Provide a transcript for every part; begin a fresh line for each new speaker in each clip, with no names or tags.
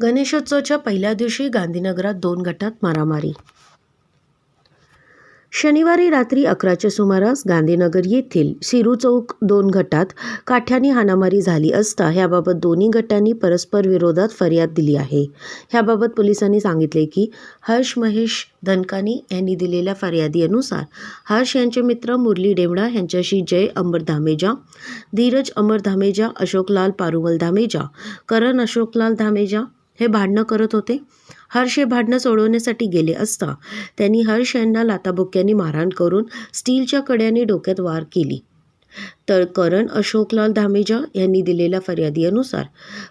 गणेशोत्सवाच्या पहिल्या दिवशी गांधीनगरात दोन गटात मारामारी. शनिवारी रात्री अकराच्या सुमारास गांधीनगर येथील सिरू चौक दोन गटात काठ्याने हाणामारी झाली असता ह्याबाबत दोन्ही गटांनी परस्पर विरोधात फर्याद दिली आहे. ह्याबाबत पोलिसांनी सांगितले की हर्ष महेश धनकानी यांनी दिलेल्या फर्यादीनुसार हर्ष यांचे मित्र मुरली डेवडा यांच्याशी जय अमर धामेजा धीरज अमर धामेजा अशोकलाल पारुमल धामेजा करण अशोकलाल धामेजा हे भांडणं करत होते. हर्ष हे भांडणं सोडवण्यासाठी गेले असता त्यांनी हर्ष यांना लाताबुक्क्यांनी मारहाण करून स्टीलच्या कड्याने डोक्यात वार केली. तर करण अशोकलाल धामेजा यांनी दिलेल्या फर्यादीनुसार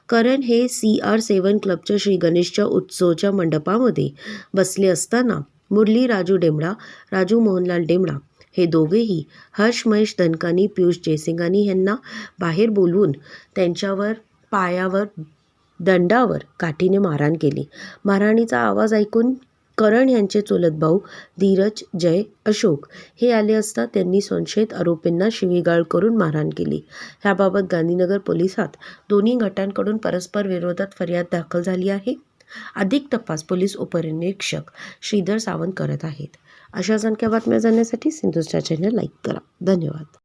करण हे सी आर सेवन क्लबच्या श्री गणेशच्या उत्सवच्या मंडपामध्ये बसले असताना मुरली राजू डेमडा राजू मोहनलाल डेमडा हे दोघेही हर्ष महेश धनकानी पियुष जयसिंगानी यांना बाहेर बोलवून त्यांच्यावर पायावर दंडावर काठीने मारहाण केली. मारहाणीचा आवाज ऐकून करण यांचे चुलत भाऊ धीरज जय अशोक हे आले असता त्यांनी संशयित आरोपींना शिवीगाळ करून मारहाण केली. ह्याबाबत गांधीनगर पोलिसात दोन्ही गटांकडून परस्पर विरोधात फर्याद दाखल झाली आहे. अधिक तपास पोलीस उपनिरीक्षक श्रीधर सावंत करत आहेत. अशा संख्या बातम्या जाणण्यासाठी सिंधुस्टार चॅनल लाईक करा. धन्यवाद.